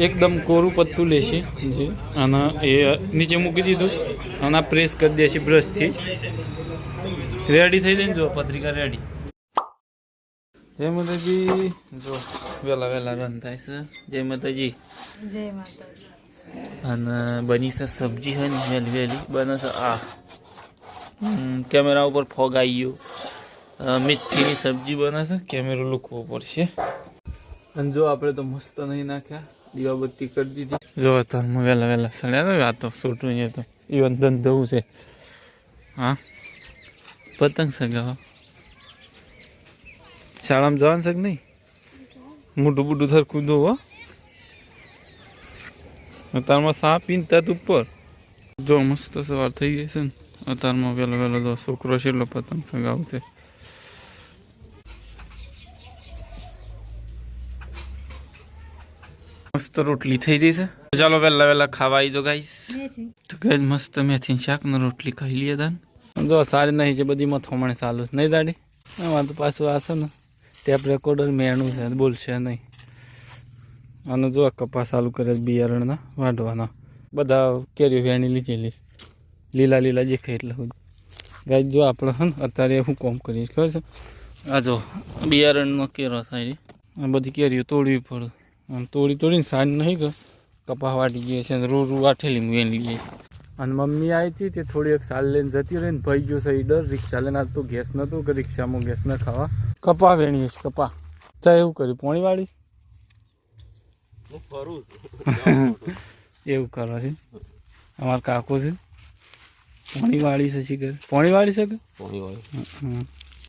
એકદમ કોરું પત્તું લેશે જે અને એ નીચે મૂકી દીધું અને પ્રેસ કરી દેશે બ્રશથી રેડી થઈ જાય ને જો પત્રિકા રેડી જય માતાજી. જો વહેલા વહેલા રન થાય છે. જય માતાજી. જય માતાજી. અને બની છે સબ્જી હોય ને વહેલી વહેલી બને છે આ. કેમેરા ઉપર ફોગ આવી ગયો. મેથીની સબ્જી બને છે કેમેરો લૂકવો પડશે. અને જો આપણે તો મસ્ત નહીં નાખ્યા, દીવાબત્તી કરી દીધી. જો અત્યારમાં વહેલા વહેલા સડ્યા ને આ તો છોટું તો. ઈવન ધંધવું છે. હા? પતંગ સગાવા. શાળામાં જવાનું છે કે નહીં? મોટું બુડું થર કૂદો હો. અત્યારમાં સાપ પીને તત ઉપર. જો, મસ્ત સવાર થઈ ગઈ છે ને. અતારમાં વહેલો જો છોકરો છે એટલો પતંગ સગાવશે મસ્ત રોટલી થઈ જઈ છે. ચાલો વહેલા વહેલા ખાવા આવી જો ગાઈસ તો ગાઈસ મસ્ત મેથી શાક ને રોટલી ખાઈ લઈએ દાન. જો સારી નહીં છે બધી મથોમણે ચાલુ છે. નહીં દાડી? આમાં તો પાછું આ છે ને ટેપ રેકોર્ડર મેણું છે બોલશે નહીં. અને જો કપાસ ચાલુ કરે બિયારણના વાઢવાના. બધા કેરીઓ વેણી લીધેલી. લીલા લીલા દેખાય એટલે હું ગાય જો આપણે હે અત્યારે હું કોમ કરીશ ખબર છે? આ જો બિયારણનો કેરો થાય. આ બધી કેરીઓ તોડવી પડે. આમ તોડી તોડીને સાંજ નહીં કે કપા વાટી ગઈ છે રો રૂ વાઠેલી વેણી લઈએ અને મમ્મી આવી હતી તે થોડી એક સાલ લઈને જતી રહી ને ભાઈ ગયો છે ડર. રિક્ષા લઈને આજ તો ગેસ નહોતું કે રિક્ષામાં ગેસ ન ખાવા. કપા વેણીએ છે કપા. તો એવું કર્યું પોણી વાળી? એવું કરો છે અમારા કાકો છે. પોણી વાળી છે શીખર. પોણી વાળી છે કે? હમ.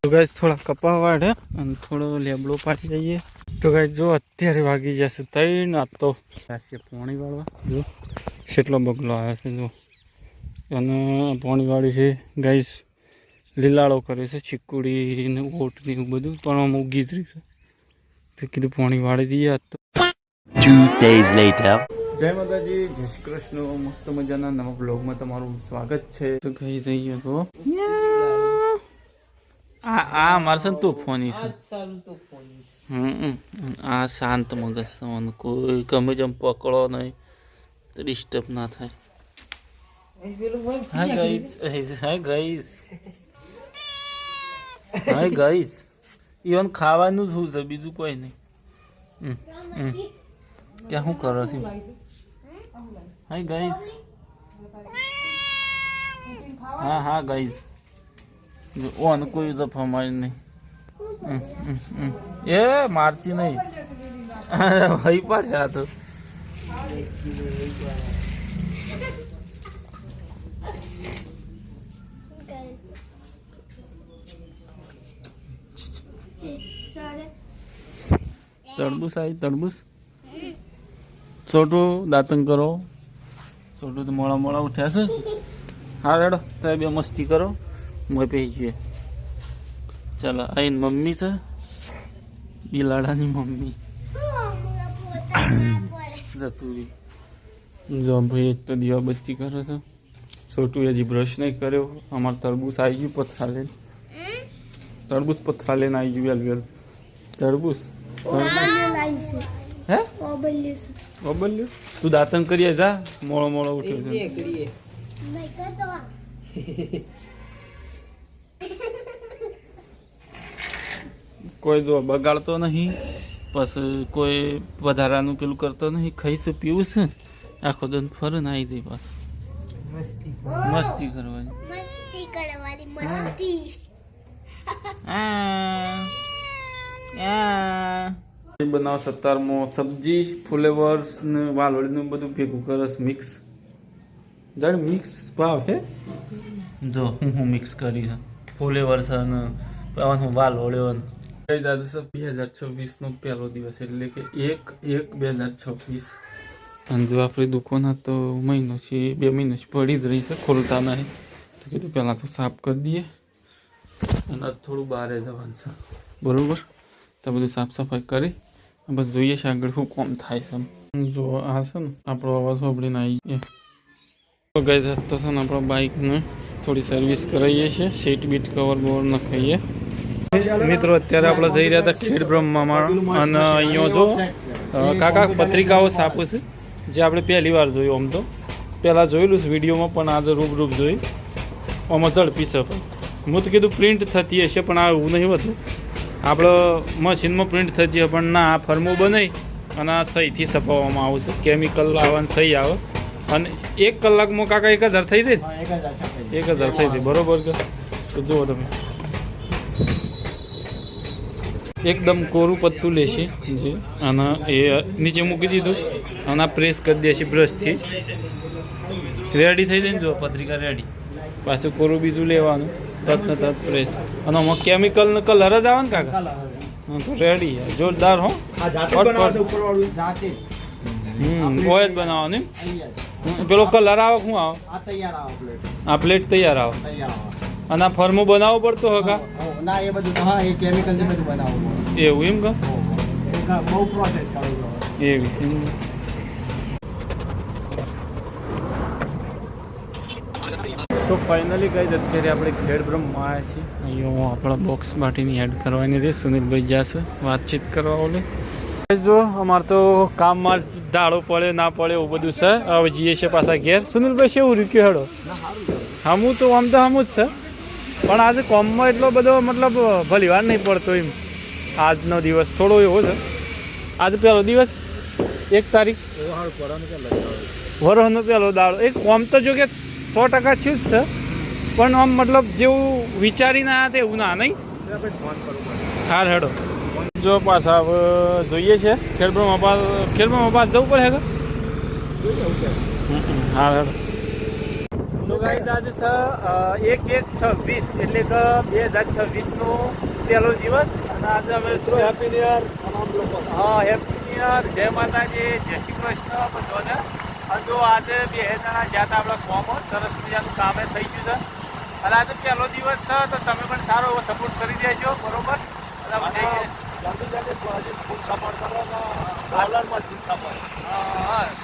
તો ગાઈસ થોડા કપા વાળે અને થોડો લેબડો પાટી જઈએ તો ગાઈસ જો અત્યારે વાગી જશે ત્રણ આ તો. જશે પોણી વાળવા. જો. કેટલો બગલો આવે છે જો. અને પોણીવાળી છે ગાઈસ લીલાળો કરે છે ચીકુડી ને ઓટ ને એવું બધું. પણ આમ ઉગી જ રહ્યું છે. તો કીધું પોણી વાળી દઈએ આજ તો. Two days later. જય માતાજી જય શ્રી કૃષ્ણ. મસ્ત મજાના નવા બ્લોગમાં તમારું સ્વાગત છે. તો કહી જઈએ તો. આ આ મારે છે. ને તોફાની છે. હમ આ શાંત મગજ છે મને. કોઈ ગમે જેમ પકડો નહીં. તો ડિસ્ટર્બ ના થાય. હાય ગાઈઝ હાય ગઈશ. હા ગઈશ. ઇવન ખાવાનું શું છે બીજું કોઈ નહીં. હમ હમ. ત્યાં શું કરો છો? હા ગઈશ. હા હા ગાઈઝ ઓન કોઈ દફા મારી નહીં. એ મારતી નહીં. ભાઈ પાડે આ તો. તરબૂચ આવી, તરબૂચ. છોટું દાંતન કરો. છોટું તો મોડા મોડા ઉઠ્યા છે. હા, રેડો, તમે બે મસ્તી કરો. મોય પહી જઈએ. ચાલો આઈન મમ્મી છે બિલાડાની મમ્મી જતું જો ભાઈ એક તો દીવા બત્તી કરે છે છોટું હજી બ્રશ નહીં કર્યો અમાર તરબૂચ આવી ગયું પથરા લઈને તરબૂચ પથરા લઈને આવી ગયું વેલ વેલ તરબૂચ હે બબલ્યું તું દાંતન કરીએ જા મોળો મોળો ઉઠ્યો છે કોઈ જો બગાડતો નહીં પછી કોઈ વધારાનું પેલું કરતો નહીં ખાઈશું પીવું છે આખો દન ફરે આવી જાય પાછું. મસ્તી કરવાની. મસ્તી કરવાની મસ્તી. આ આ બનાવ સત્તારમો સબ્જી ફ્લેવર્સ ને વાલોળીનું બધું ભેગું કરસ મિક્સ જાણ મિક્સ ભાવ હે? જો હું હું મિક્સ કરી છે. ફ્લેવર્સ અને હું વાલોળ્યો ને કઈ દાદુ બે હજાર છવ્વીસનો પહેલો દિવસ એટલે કે એક એક બે હજાર છવ્વીસ. અને જો આપણી દુકાન તો મહિનો છે, બે મહિનો છે, પડી જ રહી છે, ખોલતા નહીં. તો કીધું પહેલાં તો સાફ કરી દઈએ અને થોડું બહાર જવાનું છે. બરાબર? તો બધું સાફ સફાઈ કરી બસ જોઈએ છે આગળ શું કોમ થાય છે. જો આ છે ને, આપણો અવાજ સાંભળીને આવી ગયા. તો ગઈ જતા છે ને, આપણા બાઇકને થોડી સર્વિસ કરાવીએ છીએ સીટ બીટ કવર બવર નખાઈએ મિત્રો અત્યારે આપણે જઈ રહ્યા હતા ખેડ બ્રહ્મામાં અને અહીંયા જો કાકા પત્રિકાઓ છાપું છે જે આપણે પહેલી વાર જોયું આમ તો. પહેલાં જોયેલું છે વિડીયોમાં પણ આજે રૂબરૂપ જોઈ. આમાં ઝડપી છે પણ. હું તો કીધું પ્રિન્ટ થતી હશે પણ આ એવું નહીં હોતું. આપણે મશીનમાં પ્રિન્ટ થતી હોય પણ ના આ ફર્મો બનાવી અને આ સહીથી છપાવવામાં આવશે કેમિકલ આવે અને સહી આવે. અને એક કલાકમાં કાકા એક હજાર થઈ જાય એક હજાર એક હજાર થઈ જાય. બરોબર કે? તો જુઓ તમે. એકદમ કોરું પત્તું લેશે જે. અને એ નીચે મૂકી દીધું અને પ્રેસ કરી દેશે બ્રશથી. રેડી થઈ જાય ને જો પત્રિકા રેડી પાછું કોરું બીજું લેવાનું. તત ને તત પ્રેસ અને આમાં કેમિકલનો કલર જ આવે ને કાકા? તો રેડી જોરદાર હો. છો. હમ હોય જ બનાવવાનું? પેલો કલર આવે શું આવે? આ પ્લેટ તૈયાર આવે. અને આ ફર્મો બનાવવો પડતો હકા હો, ના એ બધું હા એ કેમિકલથી બધું બનાવવું એવું એમ કા? બહુ પ્રોસેસ કરવું. એવી છે તો ફાઇનલી કઈ અત્યારે આપણે ખેડ બ્રહ્મમાં આવ્યા છીએ. અહીંયા હું આપણા બોક્સ માટીની એડ કરવાની રહી સુનિલભાઈ જશે વાતચીત કરવા ઓલે. જો અમારે તો કામમાં ડાળો પડે ના પડે એવું બધું છે. હવે જઈએ છીએ પાછા ઘેર. સુનિલભાઈ શેવું રૂક્યો હેડો? હમું તો આમ તો હમું જ છે. પણ આજે કોમમાં એટલો બધો મતલબ ભલી વાર નહીં પડતો એમ. આજનો દિવસ થોડો એવો છે. આજે પહેલો દિવસ, એક તારીખ. વરોહનો પહેલો દાડો. એક કોમ તો જો કે સો ટકા થયું જ છે. પણ આમ મતલબ જેવું વિચારીને આવ્યા તે એવું ના, નહીં? હાર હેડો. જો પાછા જોઈએ છે. ખેડબ્રહ્મા પાસ ખેડબ્રહ્મા પાસ જવું પડે હા હેડો. તો ગાઈઝ આજે છે એક એક છવ્વીસ એટલે કે બે હજાર છવ્વીસનો પહેલો દિવસ. અને આજે અમે હેપી ન્યુ યર તમામ લોકો હા હેપી ન્યુ યર જય માતાજી જય શ્રી કૃષ્ણ બધોને. અને જો આજે બે જણા જ્યાં આપણા કોમો સરસ મજાનું કામે થઈ ગયું છે. અને આજે પહેલો દિવસ છે તો તમે પણ સારો એવો સપોર્ટ કરી દેજો બરોબર.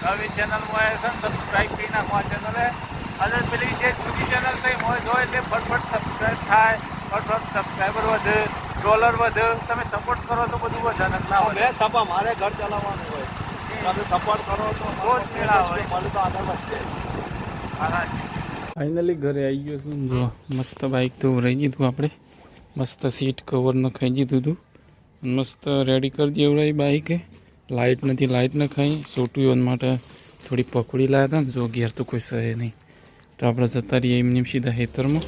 નવી ચેનલમાં સબસ્ક્રાઈબ કરી નાખો આ ચેનલે અને પેલી જે જૂની ચેનલ કંઈ હોય જો એટલે ફટફટ સબસ્ક્રાઈબ થાય ફટફટ સબસ્ક્રાઈબર વધે ડોલર વધે. તમે સપોર્ટ કરો તો બધું વધે ને ના વધે. સપા મારે ઘર ચલાવવાનું હોય. તમે સપોર્ટ કરો તો બહુ જ મેળા હોય. મને તો આગળ વધશે ફાઇનલી ઘરે આવી ગયો છું. જો મસ્ત બાઇક તો રહી ગયું આપણે. મસ્ત સીટ કવર નખાઈ દીધું હતું. મસ્ત રેડી કરી દેવડાવી બાઇકે લાઇટ નથી લાઇટ નખાઈ સોટુઓન માટે થોડી પકડી લાવ્યા હતા ને જો ઘેર તો કોઈ સહે નહીં. તો આપણે જતા રહીએ એમની સીધા હેતરમાં